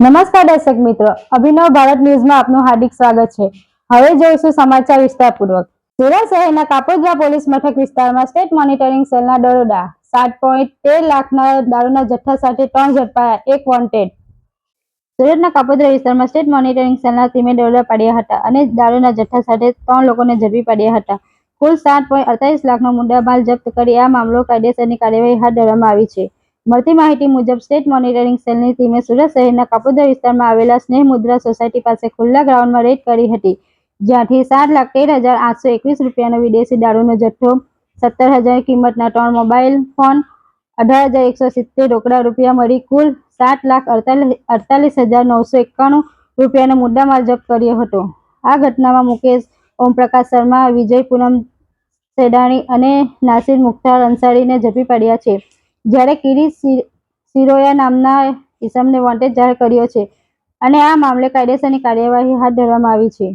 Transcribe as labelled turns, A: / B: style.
A: નમસ્કાર દર્શક મિત્રો, અભિનવ ભારત ન્યૂઝમાં આપનું હાર્દિક સ્વાગત છે. હવે જોઈશું સમાચાર વિસ્તારપૂર્વક. સુરત શહેરના કાપોદ્રા પોલીસ મથક વિસ્તારમાં સ્ટેટ મોનિટરિંગ સેલના દરોડા, સાત પોઈન્ટ તેર લાખના દારૂના જથ્થા સાથે ત્રણ ઝડપાયા, એક વોન્ટેડ સુરતના કાપોદ્રા વિસ્તારમાં સ્ટેટ મોનિટરિંગ સેલના ટીમે દરોડા પાડ્યા હતા અને દારૂના જથ્થા સાથે ત્રણ લોકોને ઝડપી પાડ્યા હતા. કુલ સાત પોઈન્ટ અડતાલીસ લાખનો મુદ્દામાલ જપ્ત કરી આ મામલો કાયદેસરની કાર્યવાહી હાથ ધરવામાં આવી છે. મળતી માહિતી મુજબ સ્ટેટ મોનિટરિંગ સેલની ટીમે સુરત શહેરના કાપોદર વિસ્તારમાં આવેલા સ્નેહ મુદ્રા સોસાયટી પાસે ખુલ્લા ગ્રાઉન્ડમાં રેડ કરી હતી, જ્યાંથી સાત લાખ તેર હજાર આઠસો એકવીસ રૂપિયાનો વિદેશી દારૂનો જથ્થો, સત્તર હજાર કિંમતના ત્રણ મોબાઈલ ફોન, અઢાર હજાર એકસો સિત્તેર રોકડા રૂપિયા મળી, કુલ સાત લાખ અડતાલીસ અડતાલીસ હજાર નવસો એકાણું રૂપિયાનો મુદ્દામાલ જપ્ત કર્યો હતો. આ ઘટનામાં મુકેશ ઓમપ્રકાશ શર્મા, વિજય પૂનમ સેડાણી અને નાસિર મુખ્તાર અંસારીને ઝડપી પાડ્યા છે. જ્યારે કિરીટ સિરોયા નામના ઇસમને વોન્ટેડ જાહેર કર્યો છે. અને આ મામલે કાયદેસરની કાર્યવાહી હાથ ધરવામાં આવી છે.